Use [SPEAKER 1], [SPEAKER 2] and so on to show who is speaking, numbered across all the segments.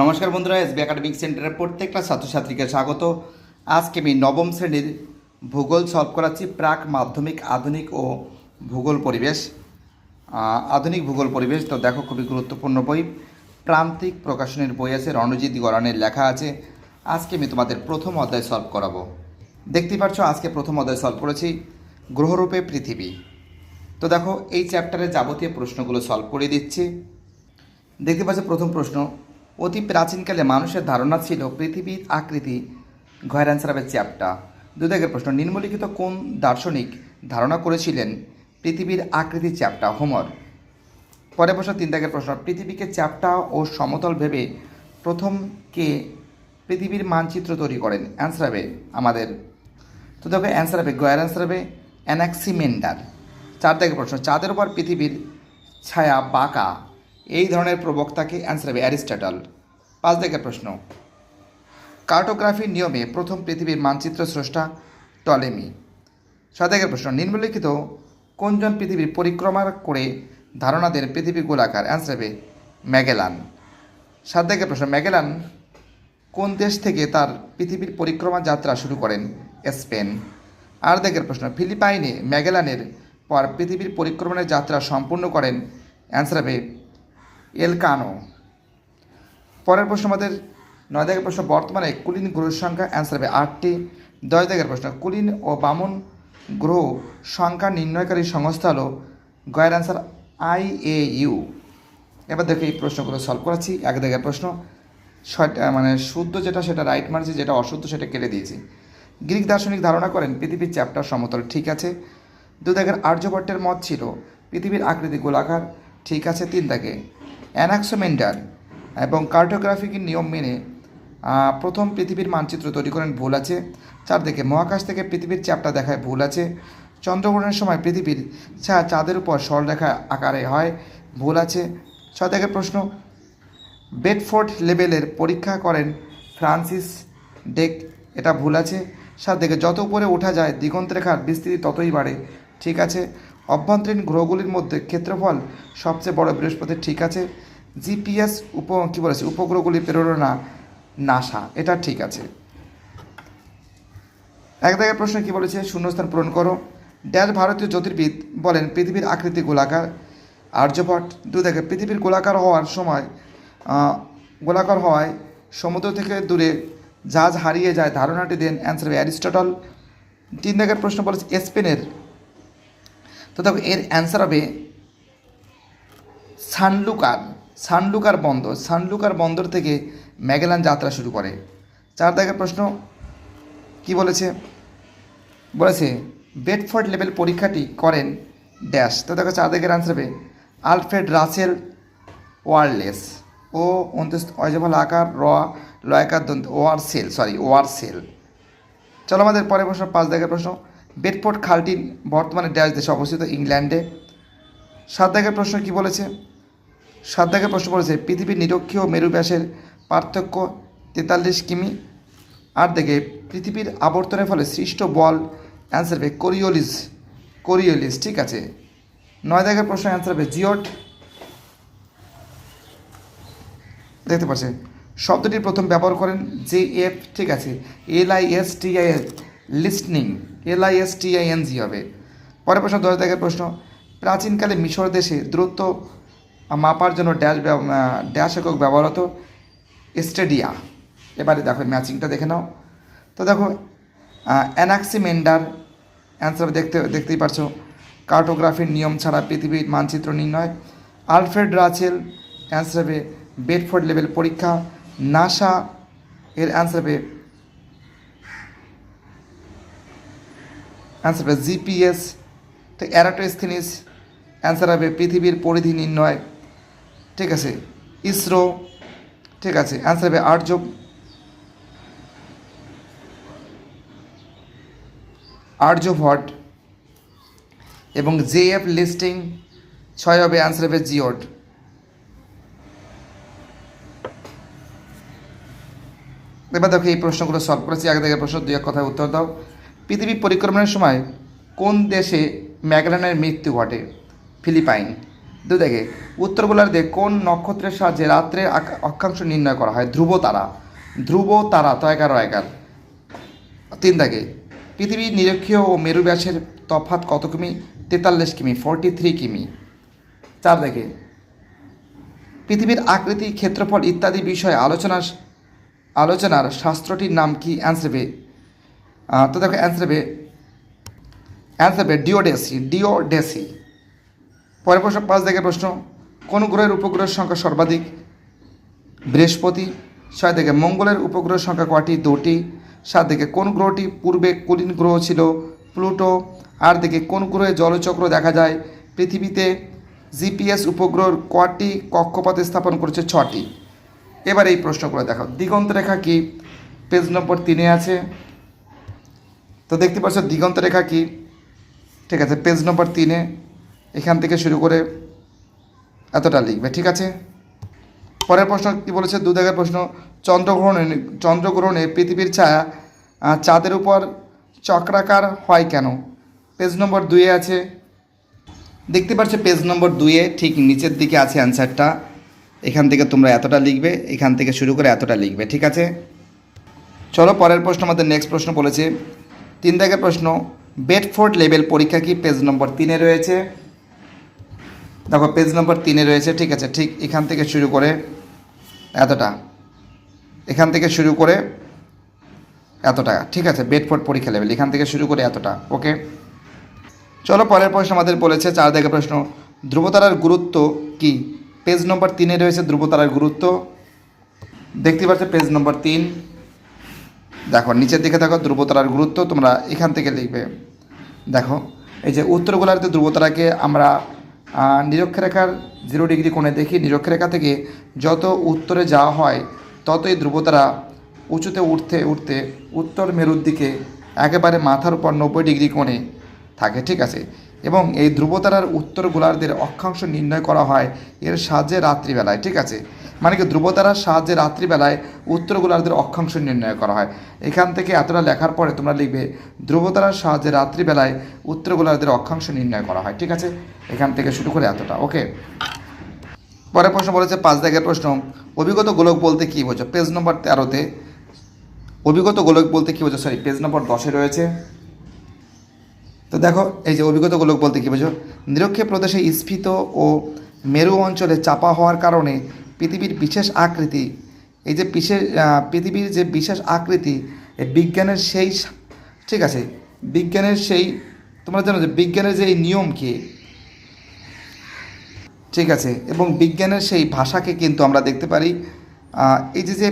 [SPEAKER 1] নমস্কার বন্ধুরা, SB academic সেন্টারের প্রত্যেকটা ছাত্রছাত্রীকে স্বাগত। আজকে আমি নবম শ্রেণির ভূগোল সলভ করাচ্ছি প্রাক মাধ্যমিক, আধুনিক ও ভূগোল পরিবেশ। আধুনিক ভূগোল পরিবেশ তো দেখো খুবই গুরুত্বপূর্ণ বই। প্রান্তিক প্রকাশনের বই আছে, রণজিৎ গরানের লেখা আছে। আজকে আমি তোমাদের প্রথম অধ্যায় সলভ করাবো। দেখতেই পাচ্ছ, আজকে প্রথম অধ্যায় সলভ করেছি গ্রহরূপে পৃথিবী। তো দেখো, এই চ্যাপ্টারের যাবতীয় প্রশ্নগুলো সলভ করে দিচ্ছি। দেখতে পাচ্ছ, প্রথম প্রশ্ন অতি প্রাচীনকালে মানুষের ধারণা ছিল পৃথিবীর আকৃতি, ঘয়ের অ্যান্সার হবে চ্যাপ্টা। দুই প্রশ্ন, নিম্নলিখিত কোন দার্শনিক ধারণা করেছিলেন পৃথিবীর আকৃতি চ্যাপ্টা? হোমর। পরে প্রশ্ন তিন দাগের প্রশ্ন, পৃথিবীকে চ্যাপ্টা ও সমতল ভেবে প্রথম কে পৃথিবীর মানচিত্র তৈরি করেন? অ্যান্সার হবে আমাদের। তো দেখো অ্যান্সার হবে গয়ের অ্যান্সার হবে অ্যানাক্সিমেন্ডার। চার দাগের প্রশ্ন, চাঁদের উপর পৃথিবীর ছায়া বাঁকা এই ধরনের প্রবক্তাকে অ্যান্সার হবে অ্যারিস্টটল। পাঁচ দাগের প্রশ্ন। কার্টোগ্রাফির নিয়মে প্রথম পৃথিবীর মানচিত্র স্রষ্টা টলেমি। ছয় দাগের প্রশ্ন, নিম্নলিখিত কোনজন পৃথিবীর পরিক্রমা করে ধারণা দেন পৃথিবী গোলাকার? অ্যান্সার হবে ম্যাগেলান। সাত দাগের প্রশ্ন, ম্যাগেলান কোন দেশ থেকে তার পৃথিবীর পরিক্রমা যাত্রা শুরু করেন? স্পেন। আর দেখের প্রশ্ন, ফিলিপাইনে ম্যাগেলানের পর পৃথিবীর পরিক্রমণের যাত্রা সম্পূর্ণ করেন? অ্যান্সার হবে এলকানো পরের প্রশ্ন আমাদের, নয় দাগের প্রশ্ন, বর্তমানে কুলিন গ্রহের সংখ্যা অ্যান্সার হবে আটটি। দশ দাগের প্রশ্ন, কুলিন ও বামন গ্রহ সংখ্যা নির্ণয়কারী সংস্থা হলো গয়ের অ্যান্সার আই এ ইউ। এবার দেখে এই প্রশ্নগুলো সলভ করাচ্ছি, এক দাগের প্রশ্ন মানে শুদ্ধ যেটা সেটা রাইট মানছি যেটা অশুদ্ধ সেটা কেটে দিয়েছি। গ্রিক দার্শনিক ধারণা করেন পৃথিবীর চ্যাপ্টার সমতল ঠিক আছে। দু দাগের আর্যভট্টের মত ছিল, পৃথিবীর আকৃতি গোলাকার, ঠিক আছে, তিন দাগে। অ্যানাক্সোমেন্ডার এবং কার্টোগ্রাফিকের নিয়ম মেনে প্রথম পৃথিবীর মানচিত্র তৈরি করেন ভুল আছে। চারদিকে মহাকাশ থেকে পৃথিবীর চ্যাপ্টা দেখায় ভুল আছে। চন্দ্রগ্রহণের সময় পৃথিবীর ছায়া চাঁদের উপর সরলরেখা আকারে হয়, ভুল আছে। ছয় দাগের প্রশ্ন, বেডফোর্ড লেভেলের পরীক্ষা করেন ফ্রান্সিস ডেক, এটা ভুল আছে। সাত দিকে যত উপরে ওঠা যায় দিগন্তরেখার বিস্তৃতি ততই বাড়ে, ঠিক আছে। অভ্যন্তরীণ গ্রহগুলির মধ্যে ক্ষেত্রফল সবচেয়ে বড় বৃহস্পতি ঠিক আছে। জিপিএস উপ, কী বলেছে উপগ্রহগুলি প্রেরণা নাসা, এটা ঠিক আছে। এক দাগের প্রশ্ন কি বলেছে? শূন্যস্থান পূরণ করো। ড্যাশ ভারতীয় জ্যোতির্বিদ বলেন, পৃথিবীর আকৃতি গোলাকার আর্যভট্ট দু দেখে পৃথিবীর গোলাকার হওয়ার সময় গোলাকার হওয়ায় সমুদ্র থেকে দূরে জাহাজ হারিয়ে যায় ধারণাটি দেন অ্যান্সার অ্যারিস্টটল। তিন দাগের প্রশ্ন বলেছে, স্পেনের তো দেখো, এর অ্যান্সার হবে সানলুকার সানলুকার বন্দর। সানলুকার বন্দর থেকে ম্যাগেলান যাত্রা শুরু করে। চার দাগের প্রশ্ন, কি বলেছে? বলেছে, বেডফোর্ড লেভেল পরীক্ষাটি করেন ড্যাশ। তো দেখো চার দাগের আনসার হবে আলফ্রেড রাসেল ওয়ারলেস। ও উনত্রিশ অজফল আকার, র, লয়কার দন্ত ওয়ার সেল সরি ওয়ার সেল চলো আমাদের পরের প্রশ্ন পাঁচ দাগের প্রশ্ন। বেডফোর্ড খালটি বর্তমানে ড্যাশ দেশে অবস্থিত ইংল্যান্ডে। সাত দাগের প্রশ্ন কি বলেছে? সাত দাগের প্রশ্ন বলেছে, পৃথিবীর নিরক্ষীয় মেরু ব্যাসের পার্থক্য তেতাল্লিশ কিমি। আর দেখে, পৃথিবীর আবর্তনের ফলে সৃষ্ট বল, অ্যান্সার হবে কোরিওলিস কোরিওলিস, ঠিক আছে। নয় দাগের প্রশ্ন অ্যান্সার হবে জিওট। দেখতে পাচ্ছেন, শব্দটি প্রথম ব্যবহার করেন জে এফ, ঠিক আছে, L I S T I listening L হবে। পরের প্রশ্ন দশ দাগের প্রশ্ন। প্রাচীনকালে মিশর দেশে দূরত্ব মাপার জন্য ড্যাশ ড্যাশ একক ব্যবহার হতো। স্টেডিয়া। এবারে দেখো, ম্যাচিংটা দেখে নাও। তো দেখো অ্যানাক্সিমেন্ডার অ্যান্সার দেখতে, দেখতেই পারছ। কার্টোগ্রাফির নিয়ম ছাড়া পৃথিবীর মানচিত্র নির্ণয়। আলফ্রেড রাচেল অ্যান্সার হবে, বেডফোর্ড লেভেল পরীক্ষা। নাসা, এর অ্যান্সার হবে অ্যান্সার হবে জিপিএস তো অ্যারাটোস্থিনিস অ্যান্সার হবে পৃথিবীর পরিধি নির্ণয়। ঠিক আছে? ইসরো, ঠিক আছে? অ্যান্সার হবে আর্য। আর্যভট এবং জে এফ লিস্টিং ছয় হবে অ্যান্সার হবে জিওড। এবার দেখো এই প্রশ্নগুলো সলভ করেছি। আগে থেকে প্রশ্ন দুই এক কথায় উত্তর দাও। পৃথিবী পরিক্রমণের সময় কোন দেশে ম্যাগলানের মৃত্যু ঘটে? ফিলিপাইন। দু দেখে উত্তর গোলার্ধে কোন নক্ষত্রের সাহায্যে রাত্রের আক- অক্ষাংশ নির্ণয় করা হয়? ধ্রুব তারা। ধ্রুব তারা তো এগারো এগার তিন দাগে পৃথিবীর নিরক্ষীয় ও মেরু ব্যাসের তফাৎ কত কিমি? তেতাল্লিশ কিমি ফর্টি থ্রি কিমি। চার দেখে পৃথিবীর আকৃতি ক্ষেত্রফল ইত্যাদি বিষয়ে আলোচনার আলোচনার শাস্ত্রটির নাম কি? অ্যান্সার হবে আহ, তো দেখো অ্যান্সার হবে অ্যান্সার হবে ডিওডেসি ডিওডেসি পরের প্রশ্ন, পাঁচ দেখে প্রশ্ন, কোন গ্রহের উপগ্রহের সংখ্যা সর্বাধিক? বৃহস্পতি, ছয় থেকে মঙ্গলের উপগ্রহের সংখ্যা কয়টি দুটি। সাত থেকে কোন গ্রহটি পূর্বে কুলিন গ্রহ ছিল? প্লুটো। আর দিকে কোন গ্রহে জলচক্র দেখা যায়? পৃথিবীতে জিপিএস উপগ্রহের কয়টি কক্ষপথে স্থাপন করেছে? ছটি। এবার এই প্রশ্নগুলো দেখো দিগন্ত রেখা কি? পেজ নম্বর তিনে আছে। তো দেখতে পাচ্ছ দিগন্ত রেখা কি? ঠিক আছে পেজ নম্বর তিনে, এখান থেকে শুরু করে এতটা লিখবে, ঠিক আছে? পরের প্রশ্ন কি বলেছে? দু দাগের প্রশ্ন, চন্দ্রগ্রহণে চন্দ্রগ্রহণে পৃথিবীর ছায়া চাঁদের উপর চক্রাকার হয় কেন? পেজ নম্বর দুয়ে আছে। দেখতে পাচ্ছ পেজ নম্বর দুয়ে ঠিক নিচের দিকে আছে অ্যান্সারটা এখান থেকে তোমরা এতটা লিখবে, এখান থেকে শুরু করে এতটা লিখবে, ঠিক আছে? চলো পরের প্রশ্ন, আমাদের নেক্সট প্রশ্ন বলেছে তিন দাগের প্রশ্ন, বেডফোর্ড লেভেল পরীক্ষা কি পেজ নম্বর তিনে রয়েছে? দেখো, পেজ নম্বর তিনে রয়েছে, ঠিক আছে, ঠিক এখান থেকে শুরু করে এতটা। এখান থেকে শুরু করে এতটা, ঠিক আছে, বেডফোর্ড পরীক্ষা লেভেল এখান থেকে শুরু করে এতটা, ওকে? চলো, পরের প্রশ্ন আমাদের বলেছে, চার দিকে প্রশ্ন, ধ্রুবতারার গুরুত্ব কি? পেজ নম্বর তিনে রয়েছে ধ্রুবতারার গুরুত্ব। দেখতে পাচ্ছ, পেজ নম্বর তিন। দেখো, নিচের দিকে দেখো, ধ্রুবতারার গুরুত্ব তোমরা এখান থেকে লিখবে। দেখো, এই যে উত্তর গোলার্ধে ধ্রুবতারাকে আমরা নিরক্ষরেখার জিরো ডিগ্রি কোণে দেখি। নিরক্ষরেখা থেকে যত উত্তরে যাওয়া হয়, ততই ধ্রুবতারা উঁচুতে উঠতে উঠতে উত্তর মেরুর দিকে একেবারে মাথার উপর নব্বই ডিগ্রি কোণে থাকে, ঠিক আছে? এবং এই ধ্রুবতারার উত্তর গোলার্ধের অক্ষাংশ নির্ণয় করা হয় এর সাহায্যে রাত্রিবেলায়, ঠিক আছে? মানে কি, ধ্রুবতারার সাহায্যে রাত্রিবেলায় উত্তর গোলার্ধের অক্ষাংশ নির্ণয় করা হয়। এখান থেকে এতটা লেখার পরে তোমরা লিখবে, ধ্রুবতারার সাহায্যে রাত্রিবেলায় উত্তর গোলার্ধের অক্ষাংশ নির্ণয় করা হয়, ঠিক আছে? এখান থেকে শুরু করে এতটা, ওকে? পরের প্রশ্ন বলেছে, পাঁচ দাগের প্রশ্ন, অভিগত গোলক বলতে কী বোঝো? পেজ নম্বর তেরোতে, অভিগত গোলক বলতে কী বোঝো? সরি পেজ নম্বর দশে রয়েছে। তো দেখো, এই যে অভিজ্ঞতাগুলো বলতে কী বোঝো? নিরক্ষে প্রদেশে স্ফীত ও মেরু অঞ্চলে চাপা হওয়ার কারণে পৃথিবীর বিশেষ আকৃতি, এই যে বিশেষ পৃথিবীর যে বিশেষ আকৃতি বিজ্ঞানের সেই ঠিক আছে, বিজ্ঞানের সেই, তোমরা জানো যে বিজ্ঞানের যে এই নিয়ম কি? ঠিক আছে, এবং বিজ্ঞানের সেই ভাষাকে কিন্তু আমরা দেখতে পারি। এই যে যে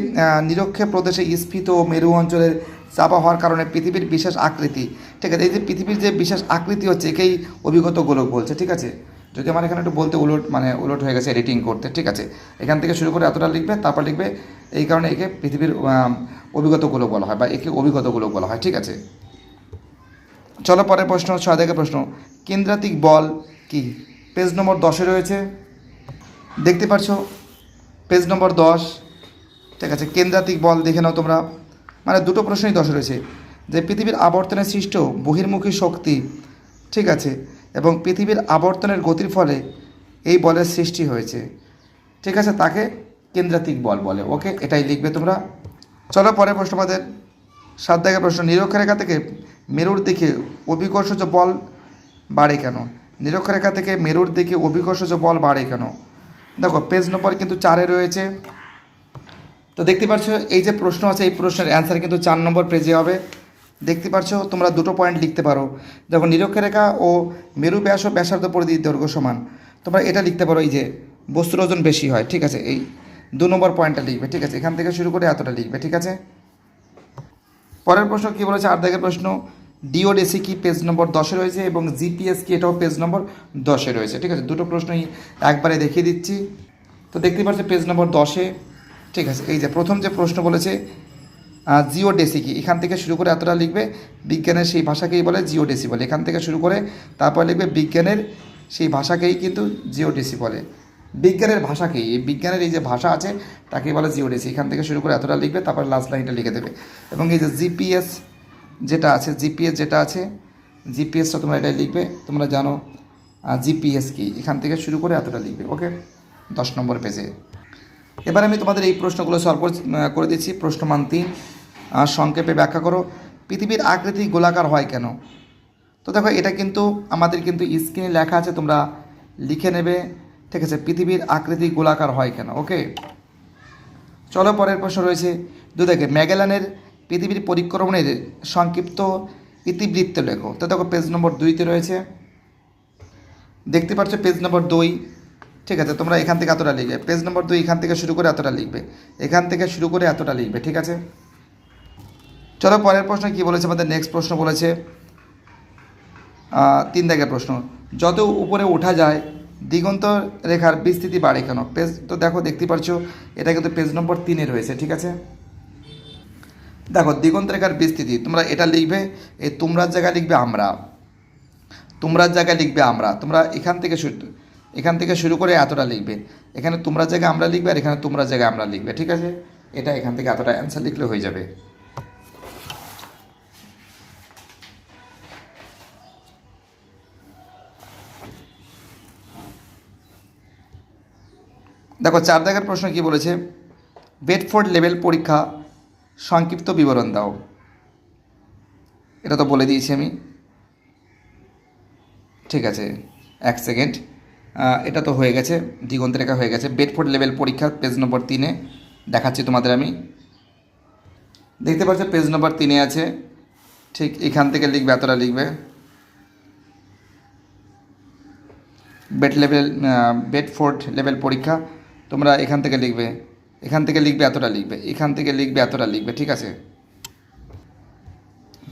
[SPEAKER 1] নিরক্ষে প্রদেশে স্ফীত ও মেরু অঞ্চলের চাপা হওয়ার কারণে পৃথিবীর বিশেষ আকৃতি, ঠিক আছে, এই যে পৃথিবীর যে বিশেষ আকৃতি হচ্ছে একেই অভিগত গোলক বলছে, ঠিক আছে? যদি আমার এখানে একটু বলতে উলট মানে উলট হয়ে গেছে এডিটিং করতে, ঠিক আছে? এখান থেকে শুরু করে এতটা লিখবে, তারপর লিখবে, এই কারণে একে পৃথিবীর অভিগত গোলক বলা হয় বা একে অভিগত গোলক বলা হয়, ঠিক আছে? চলো পরের প্রশ্ন ছয় থেকে প্রশ্ন, কেন্দ্রাতিক বল কি? পেজ নম্বর দশে রয়েছে, দেখতে পাচ্ছ পেজ নম্বর দশ, ঠিক আছে, কেন্দ্রাতিক বল দেখে নাও তোমরা। মানে দুটো প্রশ্নই দশে রয়েছে। যে পৃথিবীর আবর্তনে সৃষ্ট বহির্মুখী শক্তি, ঠিক আছে, এবং পৃথিবীর আবর্তনের গতির ফলে এই বলের সৃষ্টি হয়েছে। ঠিক আছে, তাকে কেন্দ্রাতিক বল বলে। ওকে, এটাই লিখবে তোমরা। চলো পরের প্রশ্ন আমাদের। সাত দাগের প্রশ্ন, নিরক্ষরেখা থেকে মেরুর দিকে অভিকর্ষজ বল বাড়ে কেন? নিরক্ষরেখা থেকে মেরুর দিকে অভিকর্ষজ বল বাড়ে কেন? দেখো, পেজ নম্বর কিন্তু চারে রয়েছে। তো দেখতে পাচ্ছ, এই যে প্রশ্ন আছে, এই প্রশ্নের অ্যান্সার কিন্তু চার নম্বর পেজে হবে। দেখতে পাচ্ছ, তোমরা দুটো পয়েন্ট লিখতে পারো। যখন নিরক্ষরেখা ও মেরু ব্যাস ও ব্যাসার্ধ পরিধি দৈর্ঘ্য সমান। তোমরা এটা লিখতে পারো, এই যে বস্তুর ওজন বেশি হয়, ঠিক আছে? এই দু নম্বর পয়েন্টটা লিখবে, ঠিক আছে? এখান থেকে শুরু করে এতটা লিখবে, ঠিক আছে? পরের প্রশ্ন কী বলেছে? আট দাগের প্রশ্ন ডিওডিসি কি পেজ নম্বর দশে রয়েছে এবং জিপিএস কি এটাও পেজ নম্বর দশে রয়েছে, ঠিক আছে? দুটো প্রশ্নই একবারে দেখিয়ে দিচ্ছি। তো দেখতে পাচ্ছ পেজ নম্বর দশে ঠিক আছে, এই যে প্রথম যে প্রশ্ন বলেছে জিওডেসি কি? এখান থেকে শুরু করে এতটা লিখবে, বিজ্ঞানের সেই ভাষাকেই বলে জিওডেসি বলে। এখান থেকে শুরু করে তারপর লিখবে বিজ্ঞানের সেই ভাষাকেই কিন্তু জিওডেসি বলে। বিজ্ঞানের ভাষাকেই, এই বিজ্ঞানের এই যে ভাষা আছে, তাকেই বলে জিওডেসি এখান থেকে শুরু করে এতটা লিখবে, তারপর লাস্ট লাইনটা লিখে দেবে। এবং এই যে জিপিএস যেটা আছে জিপিএস যেটা আছে জিপিএসটা তোমরা এটাই লিখবে, তোমরা জানো জিপিএস কি? এখান থেকে শুরু করে এতটা লিখবে ওকে দশ নম্বর পেজে এবার আমি তোমাদের এই প্রশ্নগুলো সলভ করে দিচ্ছি। প্রশ্নমান তিন। সংক্ষেপে ব্যাখ্যা করো, পৃথিবীর আকৃতি গোলাকার হয় কেন? তো দেখো, এটা কিন্তু আমাদের কিন্তু স্ক্রিনে লেখা আছে, তোমরা লিখে নেবে। ঠিক আছে, পৃথিবীর আকৃতি গোলাকার হয় কেন? ওকে চলো, পরের প্রশ্ন রয়েছে। দু দেখে, ম্যাগেলানের পৃথিবীর পরিক্রমণের সংক্ষিপ্ত ইতিবৃত্ত লেখো। তো দেখো পেজ নম্বর দুইতে রয়েছে। দেখতে পাচ্ছ পেজ নম্বর দুই ঠিক আছে, তোমরা এখান থেকে এতটা লিখবে। পেজ নম্বর দুই, এখান থেকে শুরু করে এতটা লিখবে। এখান থেকে শুরু করে এতটা লিখবে, ঠিক আছে? চলো, পরের প্রশ্ন কি বলেছে? আমাদের নেক্সট প্রশ্ন বলেছে তিন দাগের প্রশ্ন। যত উপরে ওঠা যায়, দিগন্ত রেখার বিস্তৃতি বাড়ে কেন? পেজ তো দেখো, দেখতে পাচ্ছ, এটা কিন্তু পেজ নম্বর তিনে রয়েছে, ঠিক আছে? দেখো, দিগন্ত রেখার বিস্তৃতি, তোমরা এটা লিখবে এই তোমরার জায়গায় লিখবে আমরা। তোমরার জায়গায় লিখবে আমরা। তোমরা এখান থেকে শুরু এখান থেকে শুরু করে এতটা লিখবে। এখানে তোমরা জায়গায় আমরা লিখবে আর এখানে তোমরা জায়গায় আমরা লিখবে, ঠিক আছে? এটা এখান থেকে এতটা অ্যান্সার লিখলে হয়ে যাবে। দেখো চার দাগের প্রশ্ন কি বলেছে? বেডফোর্ড লেভেল পরীক্ষা, সংক্ষিপ্ত বিবরণ দাও। এটা তো বলে দিয়েছি আমি। ঠিক আছে, এক সেকেন্ড এটা তো হয়ে গেছে দিগন্ত রেখা হয়ে গেছে। বেডফোর্ড লেভেল পরীক্ষা পেজ নম্বর তিনে দেখাচ্ছি তোমাদের আমি। দেখতে পাচ্ছ পেজ নম্বর তিনে আছে। ঠিক এখান থেকে লিখবে, এতটা লিখবে। বেড লেভেল বেডফোর্ড লেভেল পরীক্ষা, তোমরা এখান থেকে লিখবে। এখান থেকে লিখবে, এতটা লিখবে। এখান থেকে লিখবে, এতটা লিখবে, ঠিক আছে?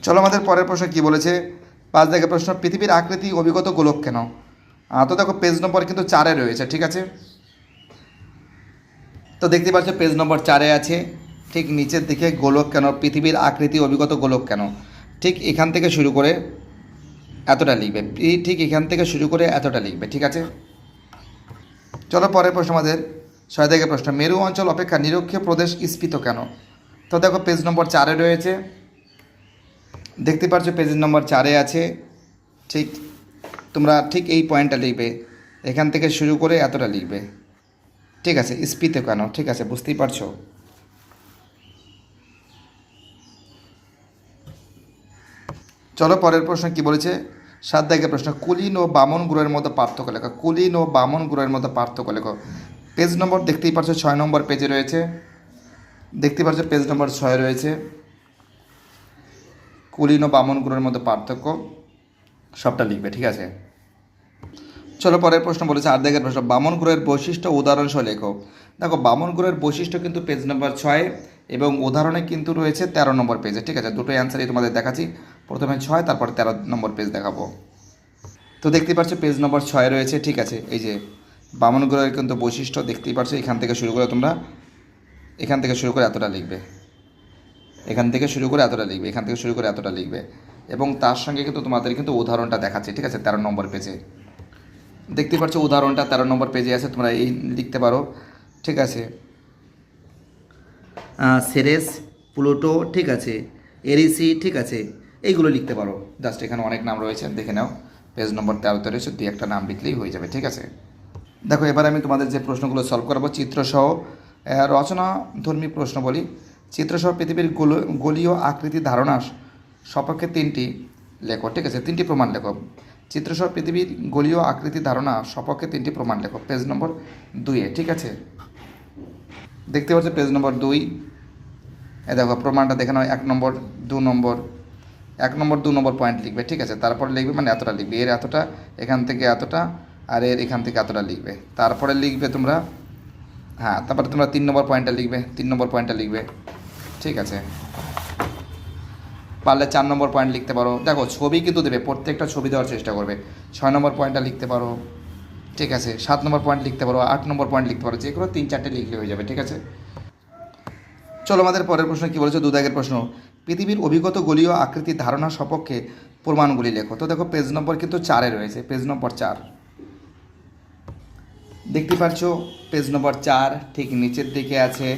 [SPEAKER 1] চলো আমাদের পরের প্রশ্ন কি বলেছে? পাঁচ দাগের প্রশ্ন, পৃথিবীর আকৃতি, অভিগত গোলক কেন? তো দেখো পেজ নম্বর কিন্তু চারে রয়েছে, ঠিক আছে? তো দেখতে পাচ্ছ পেজ নম্বর চারে আছে, ঠিক নিচের দিকে গোলক কেন, পৃথিবীর আকৃতি অভিগত গোলক কেন? ঠিক এখান থেকে শুরু করে এতটা লিখবে ঠিক এখান থেকে শুরু করে এতটা লিখবে, ঠিক আছে? চলো পরের প্রশ্ন আমাদের ছয় থেকে প্রশ্ন, মেরু অঞ্চল অপেক্ষা নিরক্ষীয় প্রদেশ স্ফীত কেন? তো দেখো পেজ নম্বর চারে রয়েছে, দেখতে পাচ্ছ পেজ নম্বর চারে আছে, ঠিক তোমরা ঠিক এই পয়েন্টটা লিখবে। এখান থেকে শুরু করে এতটা লিখবে। ঠিক আছে স্ফীত কেন? ঠিক আছে, বুঝতেই পারছ? চলো পরের প্রশ্ন কি বলেছে? সাত দাগের প্রশ্ন, কুলিন ও বামন গ্রহের মধ্যে পার্থক্য লেখো। কুলিন ও বামন গ্রহের মধ্যে পার্থক্য লেখো। পেজ নম্বর দেখতেই পাচ্ছ ছয় নম্বর পেজে রয়েছে। দেখতে পাচ্ছ পেজ নম্বর ছয় রয়েছে। কুলিন ও বামন গ্রহের মধ্যে পার্থক্য। সবটা লিখবে, ঠিক আছে? চলো পরের প্রশ্ন বলেছে আট দাগের প্রশ্ন, বামন গ্রহের বৈশিষ্ট্য ও উদাহরণ সহ লেখো। দেখো, বামন গ্রহের বৈশিষ্ট্য কিন্তু পেজ নম্বর ছয় এবং উদাহরণে কিন্তু রয়েছে তেরো নম্বর পেজে ঠিক আছে? দুটোই অ্যান্সারই তোমাদের দেখাচ্ছি। প্রথমে ছয়, তারপর তেরো নম্বর পেজ দেখাবো। তো দেখতেই পাচ্ছ পেজ নম্বর ছয় রয়েছে, ঠিক আছে? এই যে, বামন গ্রহের কিন্তু বৈশিষ্ট্য দেখতেই পাচ্ছ, এখান থেকে শুরু করে তোমরা, এখান থেকে শুরু করে এতটা লিখবে। এখান থেকে শুরু করে এতটা লিখবে, এখান থেকে শুরু করে এতটা লিখবে। এবং তার সঙ্গে কিন্তু তোমাদের কিন্তু উদাহরণটা দেখাচ্ছে ঠিক আছে? তেরো নম্বর পেজে দেখতে পাচ্ছ উদাহরণটা তেরো নম্বর পেজে আছে তোমরা এই লিখতে পারো ঠিক আছে? সেরেস প্লুটো ঠিক আছে? এরিসি ঠিক আছে? এইগুলো লিখতে পারো। জাস্ট এখানে অনেক নাম রয়েছে দেখে নাও। পেজ নম্বর তেরোতে রয়েছে দুই একটা নাম লিখলেই হয়ে যাবে ঠিক আছে? দেখো এবার আমি তোমাদের যে প্রশ্নগুলো সলভ করাবো চিত্রসহ আহ, রচনাধর্মী প্রশ্ন বলি। চিত্রসহ পৃথিবীর গোল গোলীয় আকৃতি ধারণা সপক্ষে তিনটি লেখো ঠিক আছে? তিনটি প্রমাণ লেখো চিত্রসহ পৃথিবীর গোলীয় আকৃতি ধারণা সপক্ষে তিনটি প্রমাণ লেখো পেজ নম্বর দুইয়ে, ঠিক আছে? দেখতে পাচ্ছ পেজ নম্বর দুই। এ দেখো, প্রমাণটা দেখে নাও, এক নম্বর, দু নম্বর, এক নম্বর, দু নম্বর পয়েন্ট লিখবে, ঠিক আছে? তারপরে লিখবে মানে এতটা লিখবে, এর এতটা, এখান থেকে এতটা, আর এর এখান থেকে এতটা লিখবে। তারপরে লিখবে তোমরা হ্যাঁ তারপরে তোমরা তিন নম্বর পয়েন্টটা লিখবে, তিন নম্বর পয়েন্টটা লিখবে, ঠিক আছে? পারলে চার নম্বর পয়েন্ট লিখতে পারো। দেখো, ছবি কিন্তু দেবে, প্রত্যেকটা ছবি দেওয়ার চেষ্টা করবে। ছয় নম্বর পয়েন্টটা লিখতে পারো। ঠিক আছে, সাত নম্বর পয়েন্ট লিখতে পারো, আট নম্বর পয়েন্ট লিখতে পারো যে কোনো তিন চারটে লিখলে হয়ে যাবে, ঠিক আছে? চলো, আমাদের পরের প্রশ্ন কী বলেছে? দুদাগের প্রশ্ন। পৃথিবীর অভিগত গলীয় আকৃতির ধারণা সপক্ষে প্রমাণগুলি লেখো। তো দেখো পেজ নম্বর কিন্তু চারে রয়েছে পেজ নম্বর চার। দেখতে পাচ্ছ পেজ নম্বর চার ঠিক নিচের দিকে আছে।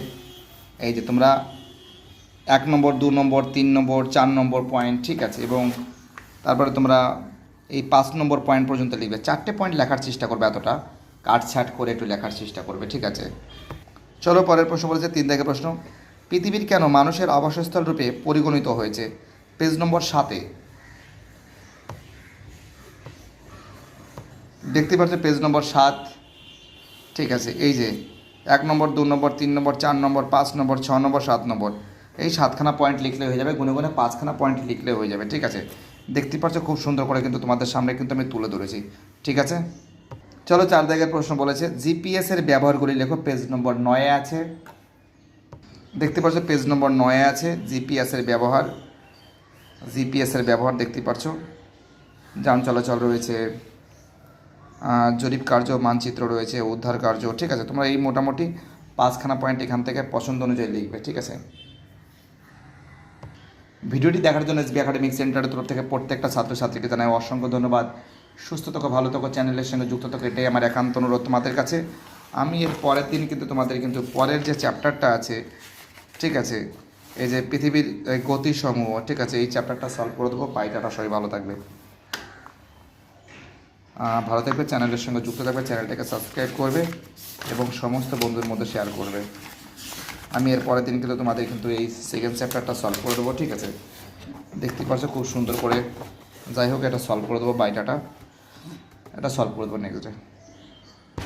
[SPEAKER 1] এই যে তোমরা এক নম্বর, দু নম্বর, তিন নম্বর, চার নম্বর পয়েন্ট ঠিক আছে? এবং তারপরে তোমরা এই পাঁচ নম্বর পয়েন্ট পর্যন্ত লিখবে। চারটে পয়েন্ট লেখার চেষ্টা করবে এতটা। কাটছাট করে একটু লেখার চেষ্টা করবে, ঠিক আছে? চলো পরের প্রশ্ন বলেছে, তিন দাগের প্রশ্ন। পৃথিবীর কেন মানুষের আবাসস্থল রূপে পরিগণিত হয়েছে? পেজ নম্বর সাতে। দেখতে পাচ্ছ পেজ নম্বর সাত? ঠিক আছে, এই যে, এক নম্বর, দু নম্বর, তিন নম্বর, চার নম্বর, পাঁচ নম্বর, ছ নম্বর, সাত নম্বর। এই সাতখানা পয়েন্ট লিখলে হয়ে যাবে, গুনে গুনে পাঁচখানা পয়েন্ট লিখলে হয়ে যাবে, ঠিক আছে? দেখতে পাচ্ছ খুব সুন্দর করে কিন্তু তোমাদের সামনে কিন্তু আমি তুলে ধরেছি, ঠিক আছে? চলো চার দাগের প্রশ্ন বলেছে জিপিএস এর ব্যবহারগুলি লেখো পেজ নম্বর নয়ে আছে। দেখতে পাচ্ছ পেজ নম্বর নয়ে আছে জিপিএস এর ব্যবহার জিপিএস এর ব্যবহার দেখতে পাচ্ছ। যান চলাচল রয়েছে জরিপ কার্য, মানচিত্র রয়েছে, উদ্ধার কার্য, ঠিক আছে? তোমরা এই মোটামুটি পাঁচখানা পয়েন্ট এখান থেকে পছন্দ অনুযায়ী লিখবে, ঠিক আছে? ভিডিওটি দেখার জন্য এসবি একাডেমিক সেন্টারের তরফ থেকে প্রত্যেকটা ছাত্রছাত্রীকে জানাই অসংখ্য ধন্যবাদ। সুস্থ থাকো, ভালো থাকো, চ্যানেলের সঙ্গে যুক্ত থাকো, এটাই আমার একান্ত অনুরোধ তোমাদের কাছে। আমি এর পরের দিন কিন্তু তোমাদের কিন্তু পরের যে চ্যাপ্টারটা আছে, ঠিক আছে, এই যে পৃথিবীর গতিসমূহ, ঠিক আছে, এই চ্যাপ্টারটা সলভ করে দেবো। পাইটাটা সবাই ভালো থাকবে। ভালো থাকবে, চ্যানেলের সঙ্গে যুক্ত থাকবে, চ্যানেলটাকে সাবস্ক্রাইব করবে এবং সমস্ত বন্ধুর মধ্যে শেয়ার করবে। আমি এর পরের দিন কিন্তু তোমাদের কিন্তু এই সেকেন্ড চ্যাপ্টারটা সলভ করে দেবো, ঠিক আছে? দেখতে পাচ্ছ খুব সুন্দর করে। যাই হোক, এটা সলভ করে দেবো বাইটাটা এটা সলভ করে দেবো নেক্সট ডে